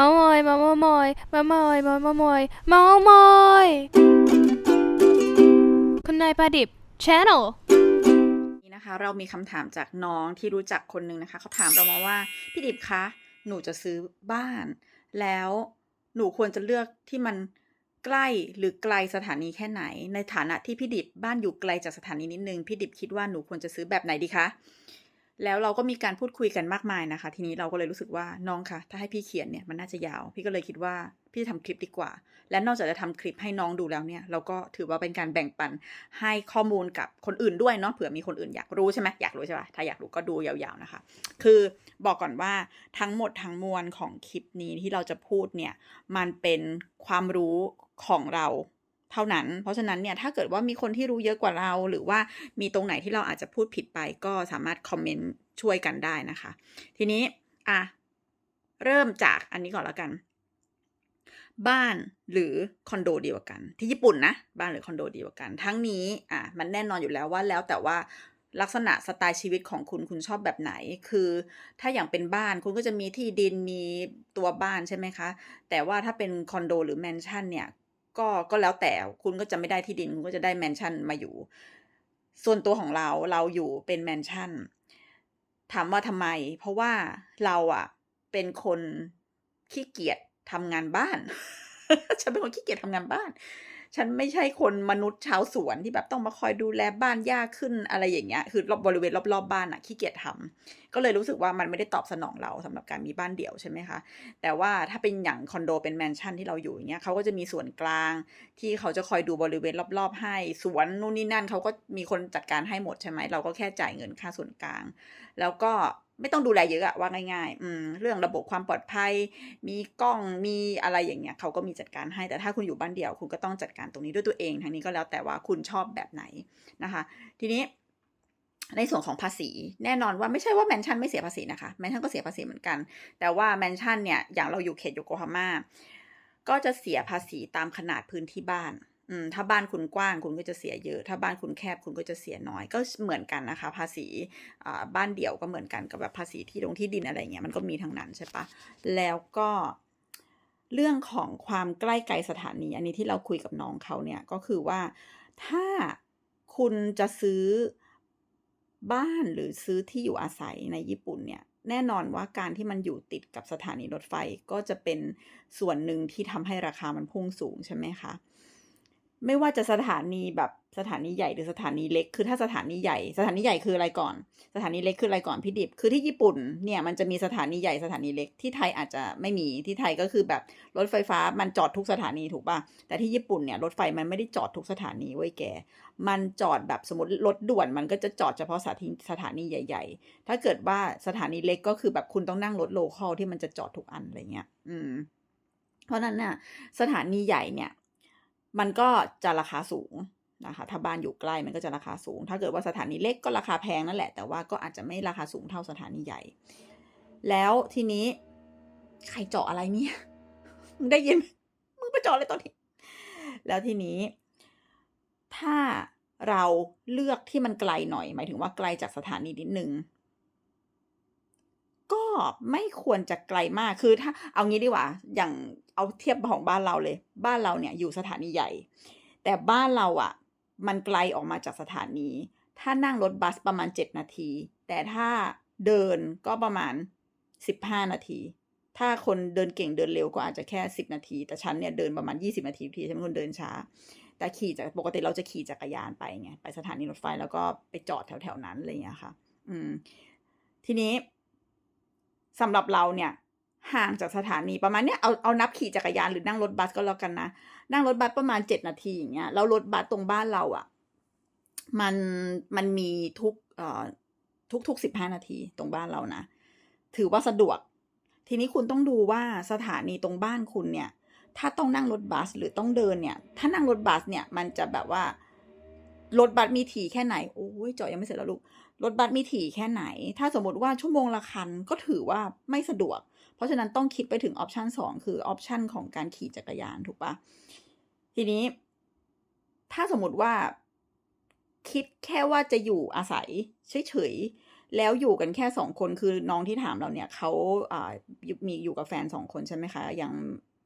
เมามอยเมามามอยเมามอยเมามามอยเมามอยคุณนายประดิบ Channel นี่นะคะ เรามีคำถามจากน้องที่รู้จักคนหนึ่งนะคะเขาถามเรามาว่าพี่ดิบคะหนูจะซื้อบ้าน แล้วหนูควรจะเลือกที่มันใกล้หรือไกลสถานีแค่ไหน ในฐานะที่พี่ดิบบ้านอยู่ไกลจากสถานีนิดนึงพี่ดิบคิดว่าหนูควรจะซื้อแบบไหนดีคะ แล้วเราก็มีการพูดคุยกันมากมายนะคะ ทีนี้เราก็เลยรู้สึกว่าน้องคะถ้าให้พี่เขียนเนี่ยมันน่าจะยาว พี่ก็เลยคิดว่าพี่จะทำคลิปดีกว่า และนอกจากจะทำคลิปให้น้องดูแล้วเนี่ย เราก็ถือว่าเป็นการแบ่งปันให้ข้อมูลกับคนอื่นด้วยเนาะเผื่อมีคนอื่นอยากรู้ใช่ไหมอยากรู้ใช่ปะถ้าอยากรู้ก็ดูยาวๆนะคะ คือบอกก่อนว่าทั้งหมดทั้งมวลของคลิปนี้ที่เราจะพูดเนี่ยมันเป็นความรู้ของเรา เท่านั้น เพราะฉะนั้นเนี่ยถ้าเกิดว่ามีคนที่รู้เยอะกว่าเรา หรือว่ามีตรงไหนที่เราอาจจะพูดผิดไปก็สามารถคอมเมนต์ช่วยกันได้นะคะ ทีนี้อะเริ่มจากอันนี้ก่อนแล้วกัน บ้านหรือคอนโดดีกว่ากัน ที่ญี่ปุ่นนะบ้านหรือคอนโดดีกว่ากัน ทั้งนี้อะมันแน่นอนอยู่แล้วว่าแล้วแต่ว่าลักษณะสไตล์ชีวิตของคุณคุณชอบแบบไหน คือถ้าอย่างเป็นบ้านคุณก็จะมีที่ดินมีตัวบ้านใช่ไหมคะ แต่ว่าถ้าเป็นคอนโดหรือแมนชั่นเนี่ย ก็ก็แล้วแต่คุณก็จะไม่ได้ที่ดินคุณก็จะได้แมนชั่นมาอยู่ ส่วนตัวของเราเราอยู่เป็นแมนชั่นถามว่าทำไม เพราะว่าเราอะเป็นคนขี้เกียจทำงานบ้าน ฉันเป็นคนขี้เกียจทำงานบ้าน ฉันไม่ใช่คนมนุษย์ชาวสวนที่แบบต้องมาคอยดูแลบ้านยากขึ้นอะไรอย่างเงี้ย คือรอบบริเวณรอบๆบบ้านอะขี้เกียจทำก็เลยรู้สึกว่ามันไม่ได้ตอบสนองเราสำหรับการมีบ้านเดี่ยวใช่ไหมคะ แต่ว่าถ้าเป็นอย่างคอนโดเป็นแมนชั่นที่เราอยู่อย่างเงี้ยเขาก็จะมีส่วนกลาง ที่เขาจะคอยดูบริเวณรอบๆ ให้สวนนู่นนี่นั่นเขาก็มีคนจัดการให้หมดใช่ไหมเราก็แค่จ่ายเงินค่าส่วนกลาง แล้วก็ ไม่ต้องดูแลเยอะอะว่าง่ายๆอืมเรื่องระบบความปลอดภัย มีกล้องมีอะไรอย่างเงี้ยเขาก็มีจัดการให้แต่ถ้าคุณอยู่บ้านเดี่ยว คุณก็ต้องจัดการตรงนี้ด้วยตัวเองทางนี้ก็แล้วแต่ว่าคุณชอบแบบไหนนะคะ ทีนี้ในส่วนของภาษีแน่นอนว่าไม่ใช่ว่าแมนชั่นไม่เสียภาษีนะคะแมนชั่นก็เสียภาษีเหมือนกัน แต่ว่าแมนชั่นเนี่ยอย่างเราอยู่เขตโยโกฮาม่าก็จะเสียภาษีตามขนาดพื้นที่บ้าน อืมถ้าบ้านคุณกว้างคุณก็จะเสียเยอะ ถ้าบ้านคุณแคบคุณก็จะเสียน้อย ก็เหมือนกันนะคะ ภาษีอ่าบ้านเดี่ยวก็เหมือนกันกับแบบภาษีที่ลงที่ดินอะไรเงี้ยมันก็มีทั้งนั้นใช่ปะแล้วก็เรื่องของความใกล้ไกลสถานี อันนี้ที่เราคุยกับน้องเขาเนี่ยก็คือว่าถ้าคุณจะซื้อบ้านหรือซื้อที่อยู่อาศัยในญี่ปุ่นเนี่ยแน่นอนว่าการที่มันอยู่ติดกับสถานีรถไฟก็จะเป็นส่วนหนึ่งที่ทำให้ราคามันพุ่งสูงใช่ไหมคะ ไม่ว่าจะสถานีแบบสถานีใหญ่หรือสถานีเล็ก คือถ้าสถานีใหญ่ สถานีใหญ่คืออะไรก่อน สถานีเล็กคืออะไรก่อนพี่ดิบ คือที่ญี่ปุ่นเนี่ยมันจะมีสถานีใหญ่สถานีเล็กที่ไทยอาจจะไม่มีที่ไทยก็คือแบบรถไฟฟ้ามันจอดทุกสถานีถูกป่ะ แต่ที่ญี่ปุ่นเนี่ยรถไฟมันไม่ได้จอดทุกสถานีไว้ยแก มันจอดแบบสมมติรถด่วนมันก็จะจอดเฉพาะสถานีสถานีใหญ่ ๆ ถ้าเกิดว่าสถานีเล็กก็คือแบบคุณต้องนั่งรถโลคอลที่มันจะจอดทุกอันอะไรเงี้ย อืม เพราะนั้นน่ะสถานีใหญ่เนี่ย มันก็จะราคาสูงนะคะถ้าบ้านอยู่ใกล้มันก็จะราคาสูง ถ้าเกิดว่าสถานีเล็กก็ราคาแพงนั่นแหละ แต่ว่าก็อาจจะไม่ราคาสูงเท่าสถานีใหญ่ แล้วทีนี้ใครเจาะอะไรเนี่ยมึงได้ยินมมึงไปเจาะอะไรตอนนี้ แล้วทีนี้ ถ้าเราเลือกที่มันไกลหน่อย หมายถึงว่าไกลจากสถานีนิดนึงก็ไม่ควรจะไกลมากคือถ้าเอางี้ดีกว่า อย่าง เอาเทียบของบ้านเราเลย บ้านเราเนี่ยอยู่สถานีใหญ่ แต่บ้านเราอะ่ะ มันไกลออกมาจากสถานี ถ้านั่งรถบัสประมาณเจ็ดนาที แต่ถ้าเดินก็ประมาณสิบห้านาที ถ้าคนเดินเก่งเดินเร็วก็อาจจะแค่สิบนาที แต่ฉันเนี่ยเดินประมาณยี่สิบนาทีทีฉันเป็นคนเดินช้า แต่ขี่จากปกติเราจะขี่จักรยานไปไงไปสถานีรถไฟแล้วก็ไปจอดแถวๆนั้นอะไรอย่างเงี้ยค่ะ อืม ทีนี้สำหรับเราเนี่ย ห่างจากสถานีประมาณเนี้ยเอาเอานับขี่จักรยานหรือนั่งรถบัสก็แล้วกันนะนั่งรถบัสประมาณเจ็ดนาทีอย่างเงี้ยแล้วรถบัสตรงบ้านเราอะ่ะ มันมันมีทุกเอ่อทุกทุกสิบห้านาทีตรงบ้านเรานะถือว่าสะดวก ทีนี้คุณต้องดูว่าสถานีตรงบ้านคุณเนี่ย ถ้าต้องนั่งรถบัสหรือต้องเดินเนี่ย ถ้านั่งรถบัสเนี่ยมันจะแบบว่ารถบัสมีถี่แค่ไหนโอ้ยจอยังไม่เสร็จแล้วลูกรถบัสมีถี่แค่ไหน ถ้าสมมติว่าชั่วโมงละคันก็ถือว่าไม่สะดวก เพราะฉะนั้นต้องคิดไปถึงออปชันสองคือออปชันของการขี่จักรยานถูกปะทีนี้ ถ้าสมมติว่าคิดแค่ว่าจะอยู่อาศัยเฉยๆ แล้วอยู่กันแค่สองคนคือน้องที่ถามเราเนี่ยเขาอ่ามีอยู่กับแฟนสองคนใช่ไหมคะยัง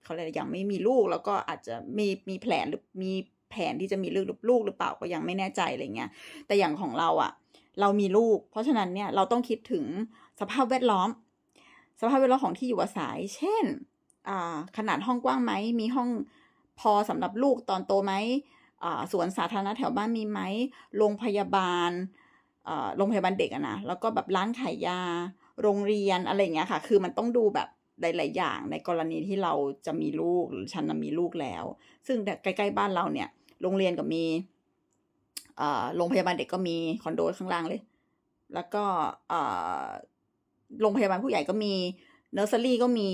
เขาเรียกอะไรยังไม่มีลูกแล้วก็อาจจะมีมีแผนหรือมีแผนที่จะมีลูกหรือลูกหรือเปล่าก็ยังไม่แน่ใจอะไรเงี้ยแต่อย่างของเราอะ เรามีลูก เพราะฉะนั้นเนี่ยเราต้องคิดถึงสภาพแวดล้อม สภาพแวดล้อมของที่อยู่อาศัย เช่นขนาดห้องกว้างไหม มีห้องพอสำหรับลูกตอนโตไหมสวนสาธารณะแถวบ้านมีไหม โรงพยาบาลโรงพยาบาลเด็กอะนะ แล้วก็แบบร้านขายยา โรงเรียนอะไรเงี้ยค่ะ คือมันต้องดูแบบหลาย ๆ อย่างในกรณีที่เราจะมีลูกหรือฉันมีลูกแล้ว ซึ่งใกล้ ๆ บ้านเราเนี่ย โรงเรียนก็มีโรงพยาบาลเด็กก็มีคอนโดข้างล่างเลย แล้วก็ โรงพยาบาลผู้ใหญ่ก็มีเนอร์เซอรี่ก็มี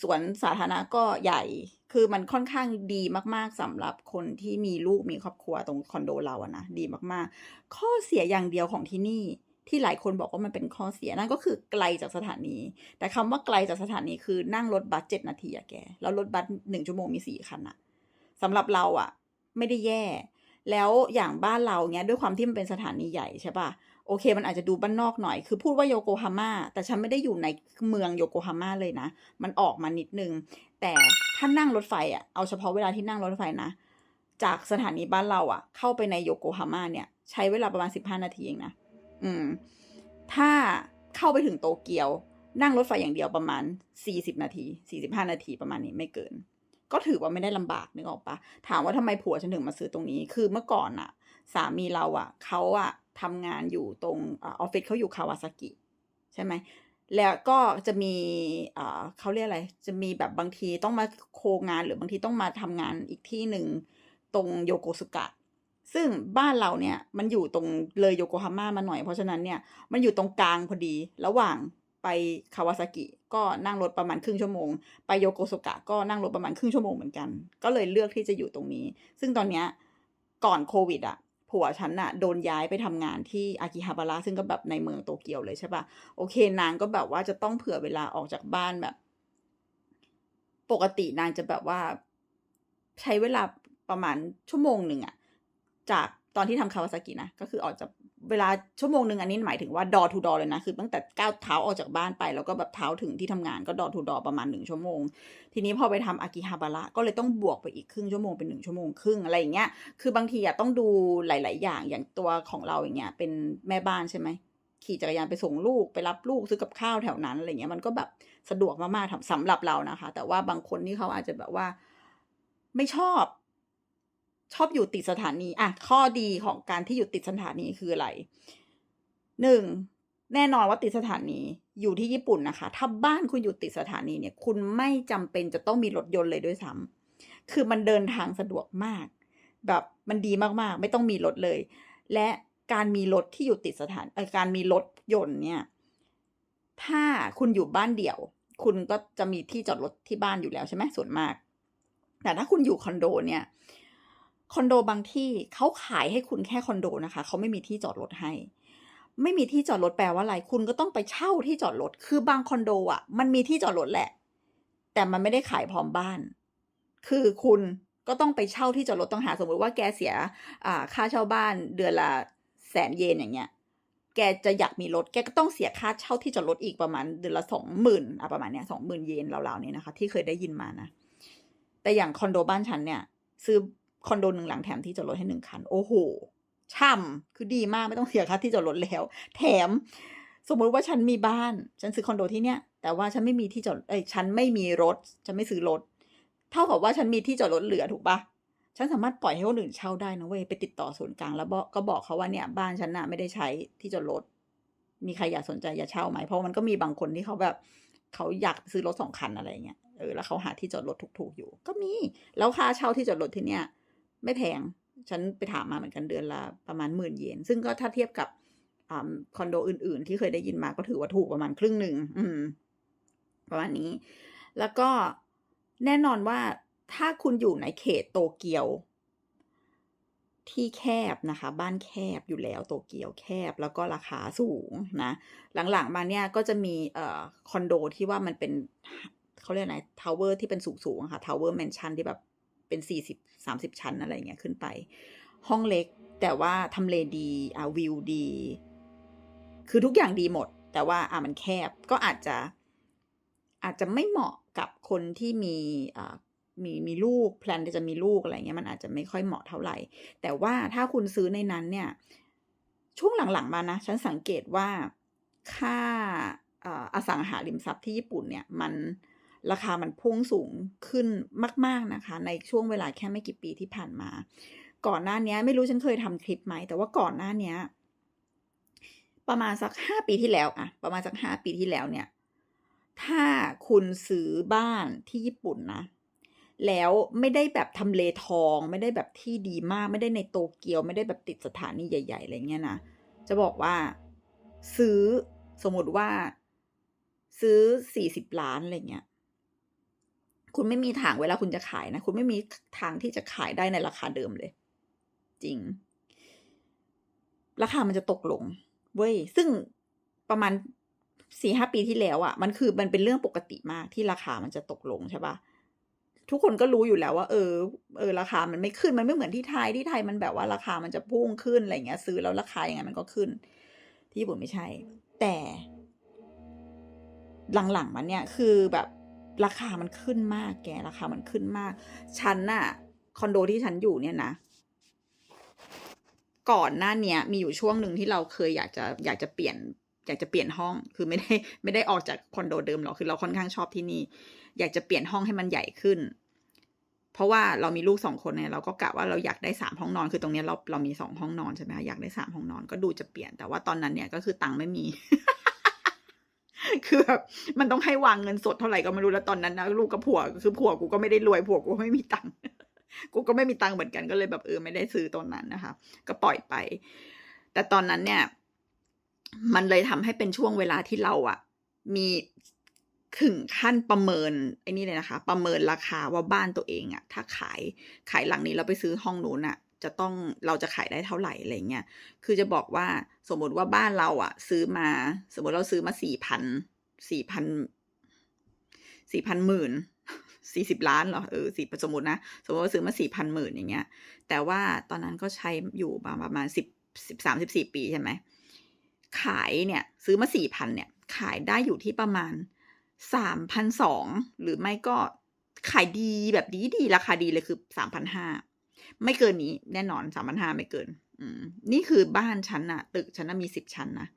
สวนสาธารณะก็ใหญ่ คือมันค่อนข้างดีมาก ๆสำหรับคนที่มีลูกมีครอบครัวตรงคอนโดเราอะนะดีมากๆ ข้อเสียอย่างเดียวของที่นี่ที่หลายคนบอกว่ามันเป็นข้อเสียนั่นก็คือไกลจากสถานี แต่คำว่าไกลจากสถานีคือนั่งรถบัสเจ็ดนาทีอะแก แล้วรถบัสหนึ่งชั่วโมงมีสี่คันอะสำหรับเราอะไม่ได้แย่ แล้วอย่างบ้านเราเนี้ยด้วยความที่มันเป็นสถานีใหญ่ใช่ปะ โอเค มันอาจจะดูบ้านนอกหน่อย คือพูดว่าโยโกฮาม่า แต่ฉันไม่ได้อยู่ในเมืองโยโกฮาม่าเลยนะ มันออกมานิดนึง แต่ถ้านั่งรถไฟอะเอาเฉพาะเวลาที่นั่งรถไฟนะ จากสถานีบ้านเราอะเข้าไปในโยโกฮาม่าเนี่ย ใช้เวลาประมาณสิบห้านาทีเองนะ อืม ถ้าเข้าไปถึงโตเกียว นั่งรถไฟอย่างเดียวประมาณสี่สิบนาทีสี่สิบห้านาทีประมาณนี้ไม่เกิน ก็ถือว่าไม่ได้ลำบากนึกออกปะถามว่าทำไมผัวฉันถึงมาซื้อตรงนี้ คือเมื่อก่อนอะสามีเราอะเขาอะ ทำงานอยู่ตรงออฟฟิศเขาอยู่คาวาซากิใช่ไหมแล้วก็จะมีเขาเรียกอะไร จะมีแบบบางทีต้องมาโคงานหรือบางทีต้องมาทำงานอีกที่หนึ่งตรงโยโกสุกะ ซึ่งบ้านเราเนี่ยมันอยู่ตรงเลยโยโกฮาม่ามาหน่อย เพราะฉะนั้นเนี่ยมันอยู่ตรงกลางพอดี ระหว่างไปคาวาซากิก็นั่งรถประมาณครึ่งชั่วโมง ไปโยโกสุกะก็นั่งรถประมาณครึ่งชั่วโมงเหมือนกัน ก็เลยเลือกที่จะอยู่ตรงนี้ ซึ่งตอนเนี้ยก่อนโควิดอะ ผัวฉันน่ะโดนย้ายไปทำงานที่อากิฮาบาระซึ่งก็แบบในเมืองโตเกียวเลยใช่ปะโอเคนางก็แบบว่าจะต้องเผื่อเวลาออกจากบ้านแบบ ปกตินางจะแบบว่า ใช้เวลาประมาณชั่วโมงหนึ่งอะจาก ตอนที่ทำคาวาซากินะ ก็คือออกจากเวลาชั่วโมงหนึ่งอันนี้หมายถึงว่าดอทูดอเลยนะ คือตั้งแต่ก้าวเท้าออกจากบ้านไป แล้วก็แบบเท้าถึงที่ทำงานก็ดอทูดอประมาณหนึ่งชั่วโมง ทีนี้พอไปทำอากิฮาบาระก็เลยต้องบวกไปอีกครึ่งชั่วโมงเป็นหนึ่งชั่วโมงครึ่งอะไรอย่างเงี้ย คือบางทีอะต้องดูหลาย ๆ อย่างอย่างตัวของเราอย่างเงี้ยเป็นแม่บ้านใช่ไหมขี่จักรยานไปส่งลูกไปรับลูกซื้อกับข้าวแถวนั้นอะไรเงี้ยมันก็แบบสะดวกมากๆสำหรับเรานะคะ แต่ว่าบางคนที่เขาอาจจะแบบว่า ไม่ชอบ ชอบอยู่ติดสถานีอะข้อดีของการที่อยู่ติดสถานีคืออะไรหนึ่งแน่นอนว่าติดสถานีอยู่ที่ญี่ปุ่นนะคะ ถ้าบ้านคุณอยู่ติดสถานีเนี่ย คุณไม่จำเป็นจะต้องมีรถยนต์เลยด้วยซ้ำคือมันเดินทางสะดวกมาก แบบมันดีมากๆ ไม่ต้องมีรถเลย และการมีรถที่อยู่ติดสถานการมีรถยนต์เนี่ย ถ้าคุณอยู่บ้านเดี่ยว คุณก็จะมีที่จอดรถที่บ้านอยู่แล้วใช่ไหมส่วนมาก แต่ถ้าคุณอยู่คอนโดเนี่ย คอนโดบางที่เขาขายให้คุณแค่คอนโดนะคะเขาไม่มีที่จอดรถให้ ไม่มีที่จอดรถแปลว่าอะไรคุณก็ต้องไปเช่าที่จอดรถคือบางคอนโดอะ มันมีที่จอดรถแหละ แต่มันไม่ได้ขายพร้อมบ้าน คือคุณก็ต้องไปเช่าที่จอดรถต้องหาสมมติว่าแกเสียค่าเช่าบ้านเดือนละแสนเยนอย่างเงี้ย แกจะอยากมีรถ แกก็ต้องเสียค่าเช่าที่จอดรถอีกประมาณเดือนละสองหมื่นอะประมาณเนี้ยสองหมื่นเยนราวๆนี้นะคะ ที่เคยได้ยินมานะ แต่อย่างคอนโดบ้านฉันเนี่ย ซื้อ คอนโดหนึ่งหลังแถมที่จอดรถให้หนึ่งคัน โอ้โหช่ำคือดีมากไม่ต้องเสียค่าที่จอดรถแล้ว แถม สมมุติว่าฉันมีบ้าน ฉันซื้อคอนโดที่เนี้ยแต่ว่าฉันไม่มีที่จอดเอ้ยฉันไม่มีรถฉันไม่ซื้อรถ เท่ากับว่าฉันมีที่จอดรถเหลือถูกปะฉันสามารถปล่อยให้คนอื่นเช่าได้นะเว้ยไปติดต่อศูนย์กลางแล้วกก็บอกเขาว่าเนี่ยบ้านฉันน่ะไม่ได้ใช้ที่จอดรถมีใครอยากสนใจอยากเช่าไหมเพราะมันก็มีบางคนที่เขาแบบเขาอยากซื้อรถสองคันอะไรเงี้ยเออแล้วเขาหาที่จอดรถถูกๆอยู่ ก็มีแล้วค่าเช่าที่จอดรถที่เนี้ย ไม่แพง ฉันไปถามมาเหมือนกันเดือนละประมาณหมื่นเยน ซึ่งก็ถ้าเทียบกับอคอนโดอื่น ๆ ที่เคยได้ยินมาก็ถือว่าถูกประมาณครึ่งหนึ่งประมาณนี้ แล้วก็แน่นอนว่าถ้าคุณอยู่ในเขตโตเกียว ที่แคบนะคะ บ้านแคบอยู่แล้วโตเกียวแคบแล้วก็ราคาสูงนะ หลังๆมาเนี่ยก็จะมีเอ่อคอนโดที่ว่ามันเป็นเขาเรียกไรทาวเวอร์ที่เป็นสูงๆค่ะทาวเวอร์แมนชั่นที่แบบ เป็นสี่สิบสามสิบชั้นอะไรเงี้ยขึ้นไป ห้องเล็กแต่ว่าทำเลดีอ่าวิวดี คือทุกอย่างดีหมด แต่ว่าอะมันแคบก็อาจจะ อาจจะไม่เหมาะกับคนที่มีอ่ามีมีลูกแพลนจะมีลูกอะไรเงี้ยมันอาจจะไม่ค่อยเหมาะเท่าไหร่ แต่ว่าถ้าคุณซื้อในนั้นเนี่ย ช่วงหลังๆมานะ ฉันสังเกตว่าค่าอสังหาริมทรัพย์ที่ญี่ปุ่นเนี่ยมัน ราคามันพุ่งสูงขึ้นมาก ๆนะคะ ในช่วงเวลาแค่ไม่กี่ปีที่ผ่านมา ก่อนหน้านี้ไม่รู้ฉันเคยทำคลิปไหม แต่ว่าก่อนหน้านี้ประมาณสักห้าปีที่แล้วอะประมาณสักห้าปีที่แล้วเนี่ย ถ้าคุณซื้อบ้านที่ญี่ปุ่นนะ แล้วไม่ได้แบบทำเลทอง ไม่ได้แบบที่ดีมาก ไม่ได้ในโตเกียว ไม่ได้แบบติดสถานีใหญ่ๆอะไรเงี้ยนะจะบอกว่าซื้อสมมติว่า ซื้อสี่สิบล้านอะไรเงี้ย คุณไม่มีทางเวลาคุณจะขายนะ คุณไม่มีทางที่จะขายได้ในราคาเดิมเลย จริง ราคามันจะตกลง เว้ย ซึ่งประมาณสี่ห้าปีที่แล้วอะ่ะ มันคือมันเป็นเรื่องปกติมากที่ราคามันจะตกลงใช่ปะทุกคนก็รู้อยู่แล้วว่า เออ เออ ราคามันไม่ขึ้น มันไม่เหมือนที่ไทย ที่ไทยมันแบบว่าราคามันจะพุ่งขึ้นอะไรเงี้ย ซื้อแล้วราคาอยังไงมันก็ขึ้น ที่ญี่ปุ่นไม่ใช่ แต่ หลังๆมาเนี่ยคือแบบ ราคามันขึ้นมากแกราคามันขึ้นมาก ฉันน่ะ คอนโดที่ฉันอยู่เนี่ยนะ ก่อนหน้าเนี้ย มีอยู่ช่วงหนึ่งที่เราเคยอยากจะอยากจะเปลี่ยน อยากจะเปลี่ยนห้อง คือไม่ได้ไม่ได้ออกจากคอนโดเดิมหรอกคือเราค่อนข้างชอบที่นี่ อยากจะเปลี่ยนห้องให้มันใหญ่ขึ้น เพราะว่าเรามีลูกสองคนเนี่ยเราก็กะว่าเราอยากได้สามห้องนอน คือตรงเนี้ยเราเรามีสองห้องนอนใช่ไหมอยากได้สามห้องนอนก็ดูจะเปลี่ยน แต่ว่าตอนนั้นเนี่ยก็คือตังค์ไม่มี คือแบบมันต้องให้วางเงินสดเท่าไหร่ก็ไม่รู้แล้วตอนนั้นนะลูกกับผัวคือผัวกูก็ไม่ได้รวยผัวกูไม่มีตังค์กูก็ไม่มีตังค์เหมือนกันก็เลยแบบเออไม่ได้ซื้อตอนนั้นนะคะ ก็ปล่อยไป แต่ตอนนั้นเนี่ย มันเลยทำให้เป็นช่วงเวลาที่เราอะมีถึงขั้นประเมินไอ้นี่เลยนะคะ ประเมินราคาว่าบ้านตัวเองอะถ้าขายขายหลังนี้เราไปซื้อห้องนู้นอะ จะต้องเราจะขายได้เท่าไหร่อะไรเงี้ย คือจะบอกว่าสมมติว่าบ้านเราอะซื้อมา สมมติเราซื้อมาสี่พันสี่พันสี่พันหมื่นสี่สิบล้านเหรอเออสี่สมมตินะสมมติว่าซื้อมาสี่พันหมื่นอย่างเงี้ย แต่ว่าตอนนั้นก็ใช้อยู่มาประมาณสิบสิบสามสิบสี่ปีใช่ไหมขายเนี่ยซื้อมาสี่พันเนี่ย ขายได้อยู่ที่ประมาณสามพันสองหรือไม่ก็ขายดีแบบดีดีราคาดีเลยคือสามพันห้า ไม่เกินนี้ แน่นอนสามพันห้าไม่เกิน อืม นี่คือบ้านฉันอะตึกฉันนะมีสิบชั้นนะ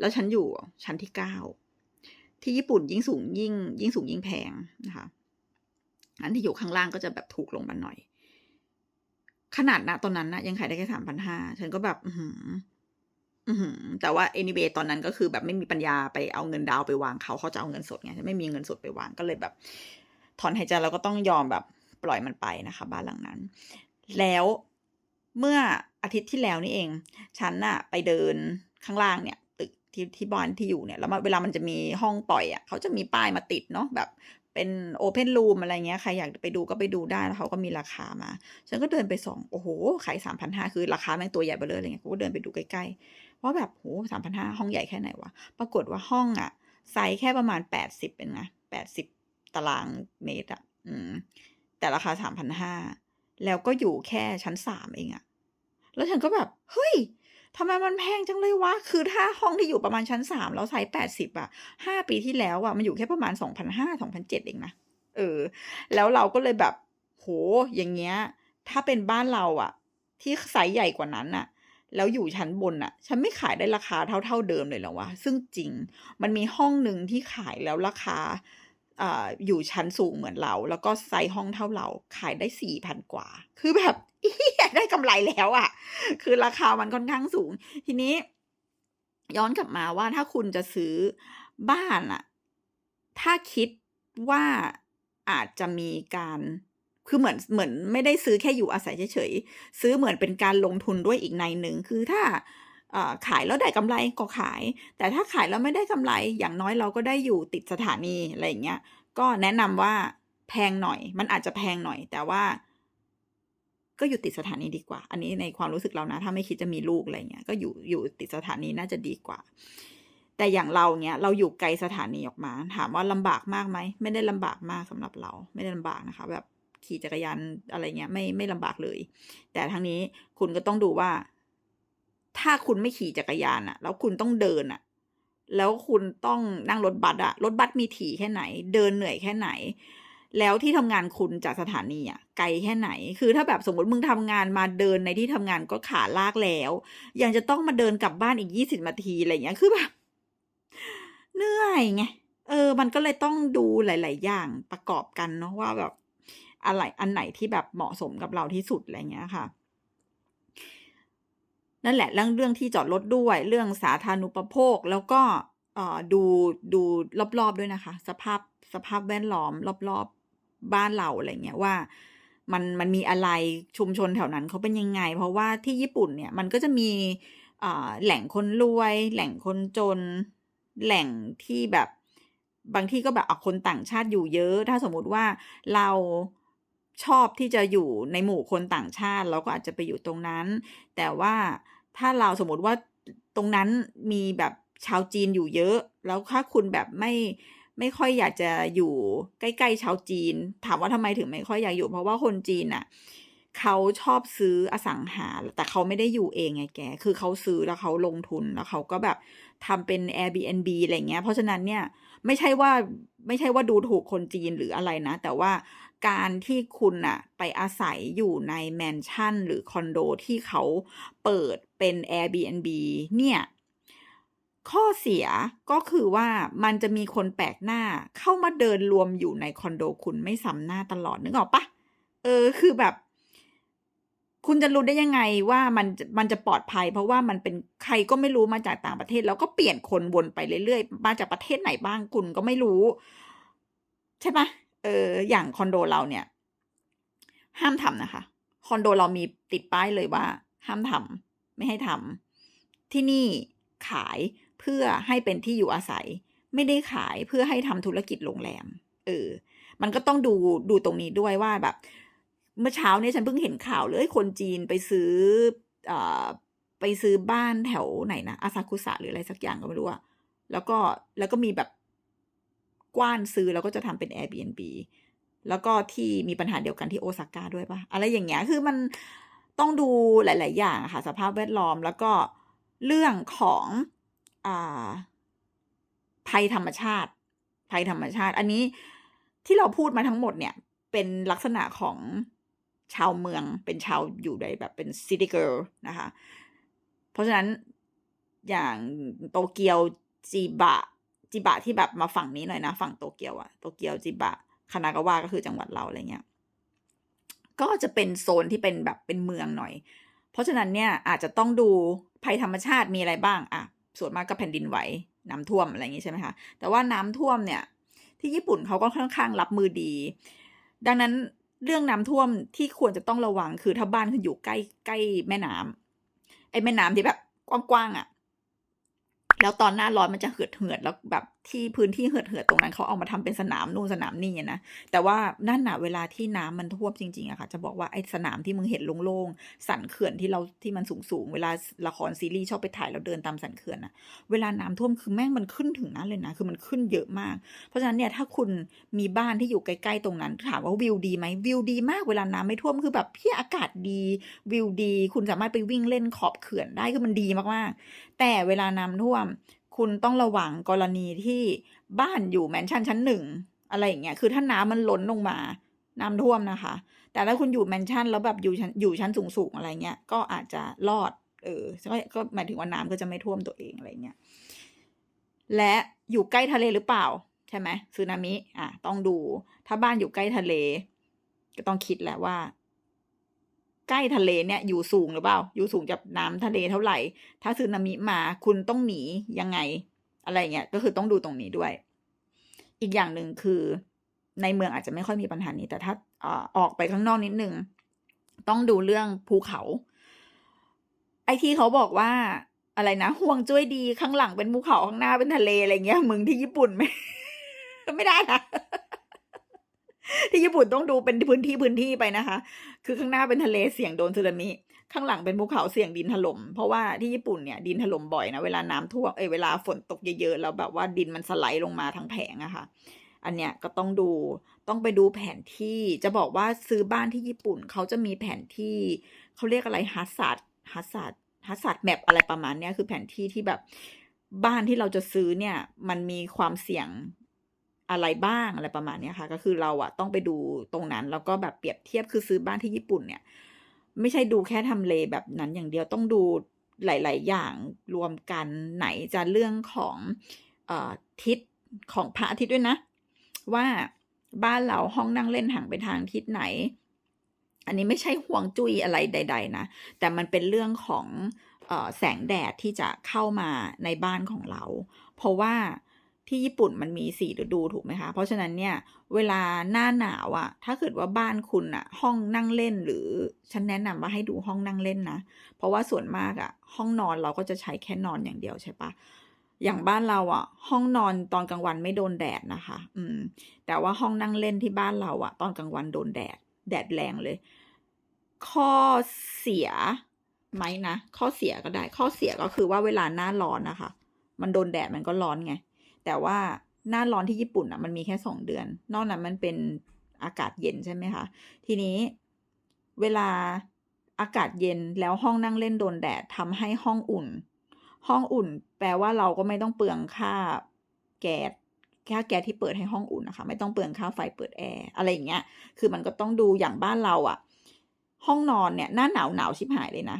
แล้วฉันอยู่ชั้นที่เก้าที่ญี่ปุ่นยิ่งสูงยิ่ง ยิ่งสูงยิ่งแพงนะคะอันที่อยู่ข้างล่างก็จะแบบถูกลงมาหน่อย ขนาดนะตอนนั้นนะยังขายได้แค่สามพันห้าฉันก็แบบ อือหืออือหือแต่ว่า anyway ตอนนั้นก็คือแบบไม่มีปัญญาไปเอาเงินดาวไปวางเขาเขาจะเอาเงินสดไงไม่มีเงินสดไปวางก็เลยแบบ ถอนหายใจเราก็ต้องยอมแบบปล่อยมันไปนะคะ บ้านหลังนั้น แล้วเมื่ออาทิตย์ที่แล้วนี่เอง ฉันน่ะไปเดินข้างล่างเนี่ยตึกที่ที่บ้านที่อยู่เนี่ยแล้วเวลามันจะมีห้องปล่อยอะเขาจะมีป้ายมาติดเนาะแบบเป็นโอเพนรูมอะไรเงี้ยใครอยากไปดูก็ไปดูได้แล้วเขาก็มีราคามา ฉันก็เดินไปสองโอ้โหขายสามพันห้าคือราคาแม่งตัวใหญ่ไปเลยอะไรเงี้ยกูก็เดินไปดูใกล้ๆว่าแบบโหสามพันห้าห้องใหญ่แค่ไหนวะปรากฏว่าห้องอะไซส์แค่ประมาณแปดสิบเป็นไงแปดสิบตารางเมตรอะอืมแต่ราคาสามพันห้า แล้วก็อยู่แค่ชั้นสามเองอะแล้วฉันก็แบบ เฮ้ยทำไมมันแพงจังเลยวะ คือถ้าห้องที่อยู่ประมาณชั้นสามแล้วไซส์แปดสิบอะห้าปีที่แล้วอะมันอยู่แค่ประมาณสองพันห้าสองพันเจ็ดเองนะ เออ แล้วเราก็เลยแบบ โห อย่างเงี้ย ถ้าเป็นบ้านเราอะที่ไซส์ใหญ่กว่านั้นอะแล้วอยู่ชั้นบนอะฉันไม่ขายได้ราคาเท่าเท่าเดิมเลยหรอวะ ซึ่งจริง มันมีห้องหนึ่งที่ขายแล้วราคา ออยู่ชั้นสูงเหมือนเรา แล้วก็ไซส์ห้องเท่าเรา ขายได้สี่พันกว่า คือแบบได้กำไรแล้วอะ่ะ คือราคามันค่อนข้างสูง ทีนี้ ย้อนกลับมาว่าถ้าคุณจะซื้อบ้านอะถ้าคิดว่าอาจจะมีการคือเหมือนเหมือนไม่ได้ซื้อแค่อยู่อาศัยเฉยๆซื้อเหมือนเป็นการลงทุนด้วยอีกในหนึ่งคือถ้า ขายแล้วได้กำไรก็ขาย แต่ถ้าขายแล้วไม่ได้กำไรอย่างน้อยเราก็ได้อยู่ติดสถานีอะไรอย่างเงี้ยก็แนะนำว่าแพงหน่อย มันอาจจะแพงหน่อย แต่ว่า ก็อยู่ติดสถานีดีกว่า อันนี้ในความรู้สึกเรานะ ถ้าไม่คิดจะมีลูกอะไรเงี้ยก็อยู่อยู่ติดสถานีน่าจะดีกว่า แต่อย่างเราเนี้ยเราอยู่ไกลสถานีออกมา ถามว่าลำบากมากไหมไม่ได้ลำบากมากสำหรับเรา ไม่ได้ลำบากนะคะ แบบขี่จักรยานอะไรเงี้ยไม่ไม่ลำบากเลย แต่ทั้งนี้คุณก็ต้องดูว่า ถ้าคุณไม่ขี่จักรยานอะแล้วคุณต้องเดินอะแล้วคุณต้องนั่งรถบัสอะรถบัสมีถี่แค่ไหน เดินเหนื่อยแค่ไหน แล้วที่ทำงานคุณจากสถานีอะไกลแค่ไหน คือถ้าแบบสมมติมึงทำงานมาเดินในที่ทำงานก็ขาลากแล้ว ยังจะต้องมาเดินกลับบ้านอีกยี่สิบนาทีอะไรอย่างเงี้ยคือแบบเหนื่อยไงเออ มันก็เลยต้องดูหลาย ๆ อย่างประกอบกันเนาะว่าแบบอะไรอันไหนที่แบบเหมาะสมกับเราที่สุดอะไรเงี้ยค่ะ นั่นแหละเรื่องเรื่องที่จอดรถด้วย เรื่องสาธารณูปโภค แล้วก็ดูดูรอบๆด้วยนะคะ สภาพสภาพแวดล้อม รอบๆบ้านเราอะไรเงี้ยว่ามันมันมีอะไรชุมชนแถวนั้นเขาเป็นยังไง เพราะว่าที่ญี่ปุ่นเนี่ยมันก็จะมีแหล่งคนรวย แหล่งคนจน แหล่งที่แบบบางที่ก็แบบเอาคนต่างชาติอยู่เยอะ ถ้าสมมุติว่าเราชอบที่จะอยู่ในหมู่คนต่างชาติ เราก็อาจจะไปอยู่ตรงนั้น แต่ว่า ถ้าเราสมมติว่าตรงนั้นมีแบบชาวจีนอยู่เยอะ แล้วถ้าคุณแบบไม่ไม่ค่อยอยากจะอยู่ใกล้ๆชาวจีน ถามว่าทำไมถึงไม่ค่อยอยากอยู่ เพราะว่าคนจีนน่ะ เขาชอบซื้ออสังหา แต่เขาไม่ได้อยู่เองไงแก คือเขาซื้อแล้วเขาลงทุนแล้วเขาก็แบบทำเป็น Airbnb อะไรเงี้ย เพราะฉะนั้นเนี่ยไม่ใช่ว่าไม่ใช่ว่าดูถูกคนจีนหรืออะไรนะ แต่ว่าการที่คุณน่ะไปอาศัยอยู่ในแมนชั่นหรือคอนโดที่เขาเปิดเป็น Airbnb เนี่ยข้อเสียก็คือว่ามันจะมีคนแปลกหน้าเข้ามาเดินรวมอยู่ในคอนโดคุณไม่ซ้ำหน้าตลอดนึกออกปล่า?เออคือแบบ คุณจะรู้ได้ยังไงว่ามันมันจะปลอดภัย เพราะว่ามันเป็นใครก็ไม่รู้มาจากต่างประเทศ แล้วก็เปลี่ยนคนวนไปเรื่อยๆ มาจากประเทศไหนบ้างคุณก็ไม่รู้ ใช่ปล่า?เอออย่างคอนโดเราเนี่ย ห้ามทำนะคะคอนโดเรามีติดป้ายเลยว่า ห้ามทำไม่ให้ทำที่นี่ขายเพื่อให้เป็นที่อยู่อาศัย ไม่ได้ขายเพื่อให้ทำธุรกิจโรงแรมเออมันก็ต้องดูดูตรงนี้ด้วยว่าแบบ เมื่อเช้าเนี่ยฉันเพิ่งเห็นข่าวเลยคนจีนไปซื้ออไปซื้อบ้านแถวไหนนะ Asakusa หรืออะไรสักอย่างก็ไม่รู้อะแล้วก็แล้วก็มีแบบกว้านซื้อแล้วก็จะทำเป็น Airbnb แล้วก็ที่มีปัญหาเดียวกันที่ Osaka ด้วยปล่า?อะไรอย่างเงี้ยคือมันต้องดูหลาย ๆ อย่างค่ะ สภาพแวดล้อมแล้วก็เรื่องของอ่าภัยธรรมชาติ ภัยธรรมชาติ อันนี้ที่เราพูดมาทั้งหมดเนี่ย เป็นลักษณะของ ชาวเมืองเป็นชาวอยู่ในแบบเป็น City Girl นะคะ เพราะฉะนั้นอย่างโตเกียวจิบะจิบะที่แบบมาฝั่งนี้หน่อยนะ ฝั่งโตเกียวอะโตเกียวจิบะคานากาวะก็คือจังหวัดเราอะไรเงี้ยก็จะเป็นโซนที่เป็นแบบเป็นเมืองหน่อย เพราะฉะนั้นเนี่ยอาจจะต้องดูภัยธรรมชาติมีอะไรบ้างอะส่วนมากก็แผ่นดินไหวน้ำท่วมอะไรอย่างี้ใช่ไหมคะแต่ว่าน้ำท่วมเนี่ย ที่ญี่ปุ่นเขาก็ค่อนข้างรับมือดี ดังนั้น เรื่องน้ำท่วมที่ควรจะต้องระวังคือถ้าบ้านคุณอยู่ใกล้ใกล้แม่น้ำไอ้แม่น้ำที่แบบกว้างๆอะแล้วตอนหน้าร้อนมันจะเหือดเหือดแล้วแบบ ที่พื้นที่เหือดๆตรงนั้นเขาเอามาทำเป็นสนามนู่นสนามนี่นะแต่ว่านั่นน่ะเวลาที่น้ำมันท่วมจริงๆอะค่ะ จะบอกว่าไอ้สนามที่มึงเห็นโล่งๆสันเขื่อนที่เราที่มันสูงๆเวลาละครซีรีส์ชอบไปถ่ายแล้วเดินตามสันเขื่อนน่ะเวลาน้ำท่วมคือแม่งมันขึ้นถึงนั้นเลยนะคือมันขึ้นเยอะมาก เพราะฉะนั้นเนี่ยถ้าคุณมีบ้านที่อยู่ใกล้ๆตรงนั้น ถามว่าวิวดีไหม?วิวดีมากเวลาน้ำไม่ท่วมคือแบบเหี้ยอากาศดีวิวดี คุณสามารถไปวิ่งเล่นขอบเขื่อนได้คือมันดีมากๆ แต่เวลาน้ำท่วม คุณต้องระวังกรณีที่บ้านอยู่แมนชั่นชั้น1อะไรอย่างเงี้ยคือถ้าน้ำมันล้นลงมาน้ำท่วมนะคะ แต่ถ้าคุณอยู่แมนชั่นแล้วแบบอยู่ชั้นอยู่ชั้นสูงๆอะไรเงี้ยก็อาจจะรอดเออก็หมายถึงว่าน้ำก็จะไม่ท่วมตัวเองอะไรเงี้ยและอยู่ใกล้ทะเลหรือเปล่า ใช่ไหม?สึนามิอะต้องดู ถ้าบ้านอยู่ใกล้ทะเล ก็ต้องคิดแหล้วว่า ใกล้ทะเลเนี่ยอยู่สูงหรือเปล่า?อยู่สูงจากน้ำทะเลเท่าไหร่?ถ้าสึนามิมาคุณต้องหนียังไง?อะไรเงี้ยก็คือต้องดูตรงนี้ด้วย อีกอย่างหนึ่งคือในเมืองอาจจะไม่ค่อยมีปัญหานี้ แต่ถ้าอออกไปข้างนอกนิดนึง ต้องดูเรื่องภูเขา ไอที่เขาบอกว่าอะไรนะฮวงจุ้ยดีข้างหลังเป็นภูเขาข้างหน้าเป็นทะเลอะไรเงี้ยมึงที่ญี่ปุ่นไม่ไม่ได้นะ ที่ญี่ปุ่นต้องดูเป็นพื้นที่ๆไปนะคะ คือข้างหน้าเป็นทะเลเสี่ยงโดนสึนามิ ข้างหลังเป็นภูเขาเสี่ยงดินถล่ม เพราะว่าที่ญี่ปุ่นเนี่ยดินถล่มบ่อยนะ เวลาน้ำท่วม เอ๊ยเวลาฝนตกเยอะๆแล้วแบบว่าดินมันสไลด์ลงมาทั้งแผงอะค่ะ อันเนี้ยก็ต้องดู ต้องไปดูแผนที่ จะบอกว่าซื้อบ้านที่ญี่ปุ่นเขาจะมีแผนที่เขาเรียกอะไร Hazard Hazard Hazard Map อะไรประมาณเนี้ยคือแผนที่ที่แบบบ้านที่เราจะซื้อเนี่ย มันมีความเสี่ยง อะไรบ้างอะไรประมาณนี้ค่ะ ก็คือเราอะต้องไปดูตรงนั้น แล้วก็แบบเปรียบเทียบคือซื้อบ้านที่ญี่ปุ่นเนี่ย ไม่ใช่ดูแค่ทำเลแบบนั้นอย่างเดียวต้องดูหลาย ๆ อย่างรวมกันไหนจะเรื่องของอทิศของพระอาทิตย์ด้วยนะ ว่าบ้านเราห้องนั่งเล่นหันไปทางทิศไหน อันนี้ไม่ใช่ห่วงจุ้ยอะไรใด ๆ นะ แต่มันเป็นเรื่องของอแสงแดดที่จะเข้ามาในบ้านของเรา เพราะว่า ที่ญี่ปุ่นมันมีสี่ฤดูถูกไหมคะ เพราะฉะนั้นเนี่ยเวลาหน้าหนาวอะ่ะ ถ้าเกิดว่าบ้านคุณอะ่ะ ห้องนั่งเล่นหรือฉันแนะนำว่าให้ดูห้องนั่งเล่นนะ เพราะว่าส่วนมากอะ่ะ ห้องนอนเราก็จะใช้แค่นอนอย่างเดียวใช่ปะอย่างบ้านเราอะ่ะ ห้องนอนตอนกลางวันไม่โดนแดดนะคะ อืม แต่ว่าห้องนั่งเล่นที่บ้านเราอะ่ะ ตอนกลางวันโดนแดด แดดแรงเลย ข้อเสียไหมนะข้อเสียก็ได้ ข้อเสียก็คือว่าเวลาหน้าร้อนนะคะ มันโดนแดดมันก็ร้อนไง แต่ว่าหน้าร้อนที่ญี่ปุ่นอะมันมีแค่สองเดือน นอกนั้นมันเป็นอากาศเย็นใช่ไหมคะ ทีนี้เวลาอากาศเย็นแล้วห้องนั่งเล่นโดนแดดทำให้ห้องอุ่น ห้องอุ่น แปลว่าเราก็ไม่ต้องเปลืองค่าแก๊สค่าแก๊สที่เปิดให้ห้องอุ่นนะคะ ไม่ต้องเปลืองค่าไฟเปิดแอร์อะไรอย่างเงี้ย คือมันก็ต้องดูอย่างบ้านเราอะ ห้องนอนเนี่ยหน้าหนาวหนาวชิบหายเลยนะ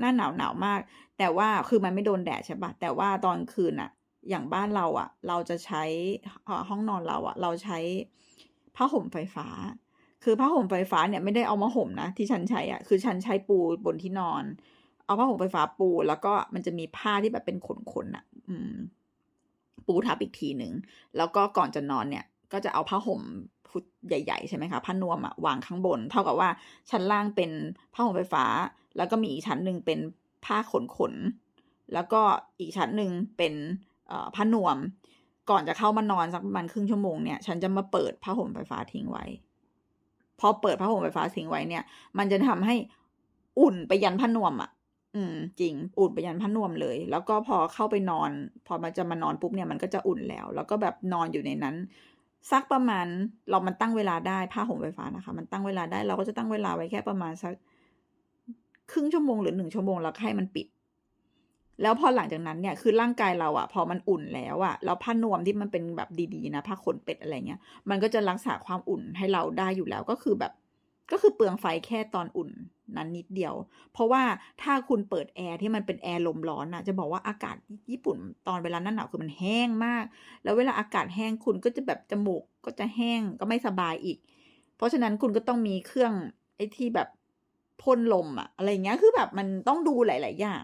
หน้าหนาวหนาวมาก แต่ว่าคือมันไม่โดนแดดใช่ปะแต่ว่าตอนคืนอะ อย่างบ้านเราอะเราจะใช้ห้องนอนเราอะเราใช้ผ้าห่มไฟฟ้า คือผ้าห่มไฟฟ้าเนี่ยไม่ได้เอามาห่มนะที่ฉันใช้อะคือฉันใช้ปูบนที่นอน เอาผ้าห่มไฟฟ้าปู แล้วก็มันจะมีผ้าที่แบบเป็นขนๆอะอืม ปูทับอีกทีหนึ่งแล้วก็ก่อนจะนอนเนี่ย ก็จะเอาผ้าห่มพุใหญ่ๆใช่ไหมคะผ้านวมอะวางข้างบน เท่ากับว่าชั้นล่างเป็นผ้าห่มไฟฟ้า แล้วก็มีอีกชั้นหนึ่งเป็นผ้าขนขนๆแล้วก็อีกชั้นหนึ่งเป็น ผ้านวม ก่อนจะเข้ามานอนสักประมาณครึ่งชั่วโมงเนี่ยฉันจะมาเปิดผ้าห่มไฟฟ้าทิ้งไว้ พอเปิดผ้าห่มไฟฟ้าทิ้งไว้เนี่ย มันจะทำให้อุ่นไปยันผ้านวมอะ่ะ อืม จริง อุ่นไปยันผ้านวมเลย แล้วก็พอเข้าไปนอน พอมันจะมานอนปุ๊บเนี่ยมันก็จะอุ่นแล้ว แล้วก็แบบนอนอยู่ในนั้นสักประมาณเรามันตั้งเวลาได้ผ้าห่มไฟฟ้านะคะ มันตั้งเวลาได้เราก็จะตั้งเวลาไว้แค่ประมาณสักครึ่งชั่วโมงหรือหนึ่งชั่วโมงแล้วให้มันปิด แล้วพอหลังจากนั้นเนี่ยคือร่างกายเราอะพอมันอุ่นแล้วอะแล้วผ้านวมที่มันเป็นแบบดีๆนะผ้าขนเป็ดอะไรเงี้ย มันก็จะรักษาความอุ่นให้เราได้อยู่แล้วก็คือแบบ ก็คือเปลืองไฟแค่ตอนอุ่นนั้นนิดเดียว เพราะว่าถ้าคุณเปิดแอร์ที่มันเป็นแอร์ลมร้อนอะจะบอกว่าอากาศญี่ปุ่นตอนเวลาหน้าหนาวคือมันแห้งมาก แล้วเวลาอากาศแห้งคุณก็จะแบบจมูกก็จะแห้งก็ไม่สบายอีก เพราะฉะนั้นคุณก็ต้องมีเครื่องไอ้ที่แบบพ่นลมอะอะไรเงี้ยคือแบบมันต้องดูหลาย ๆ อย่าง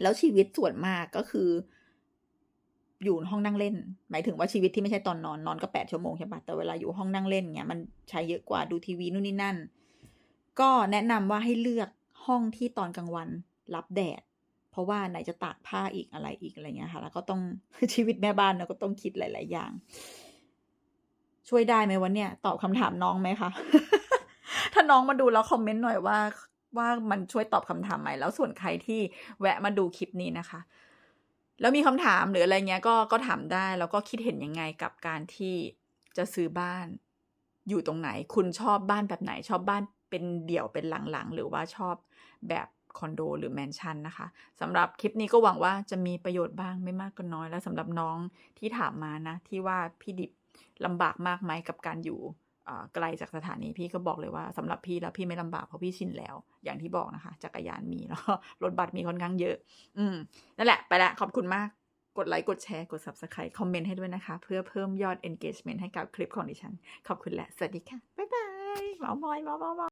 แล้วชีวิตส่วนมากก็คือ อยู่ห้องนั่งเล่น หมายถึงว่าชีวิตที่ไม่ใช่ตอนนอนนอนก็แปดชั่วโมงใช่ปะแต่เวลาอยู่ห้องนั่งเล่นเงี้ยมันใช้เยอะกว่าดูทีวีนู่นนี่นั่น ก็แนะนำว่าให้เลือกห้องที่ตอนกลางวันรับแดด เพราะว่าไหนจะตากผ้าอีกอะไรอีกอะไรเงี้ยค่ะ แล้วก็ต้องชีวิตแม่บ้านเราก็ต้องคิดหลาย ๆ อย่าง ช่วยได้ไหมวันเนี้ยตอบคำถามน้องไหมคะถ้าน้องมาดูแล้วคอมเมนต์หน่อยว่า ว่ามันช่วยตอบคำถามไหมแล้วส่วนใครที่แวะมาดูคลิปนี้นะคะ แล้วมีคำถามหรืออะไรเงี้ยก็ก็ถามได้แล้วก็คิดเห็นยังไงกับการที่จะซื้อบ้าน อยู่ตรงไหน คุณชอบบ้านแบบไหนชอบบ้านเป็นเดี่ยวเป็นหลังๆ หรือว่าชอบแบบคอนโดหรือแมนชั่นนะคะสำหรับคลิปนี้ก็หวังว่าจะมีประโยชน์บ้างไม่มากก็น้อย และสำหรับน้องที่ถามมานะ ที่ว่าพี่ดิบลำบากมากไหมกับการอยู่ ไกลจากสถานีพี่ก็บอกเลยว่าสำหรับพี่แล้วพี่ไม่ลำบากเพราะพี่ชินแล้ว อย่างที่บอกนะคะ จักรยานมีแล้วรถบัสมีค่อนข้างเยอะ อืมนั่นแหละไปละขอบคุณมากกดไลค์กดแชร์กด subscribe คอมเมนต์ให้ด้วยนะคะ เพื่อเพิ่มยอด engagement ให้กับคลิปของดิฉัน ขอบคุณและ สวัสดีค่ะ บ๊ายบายหมาส์มอยหมาส์มอย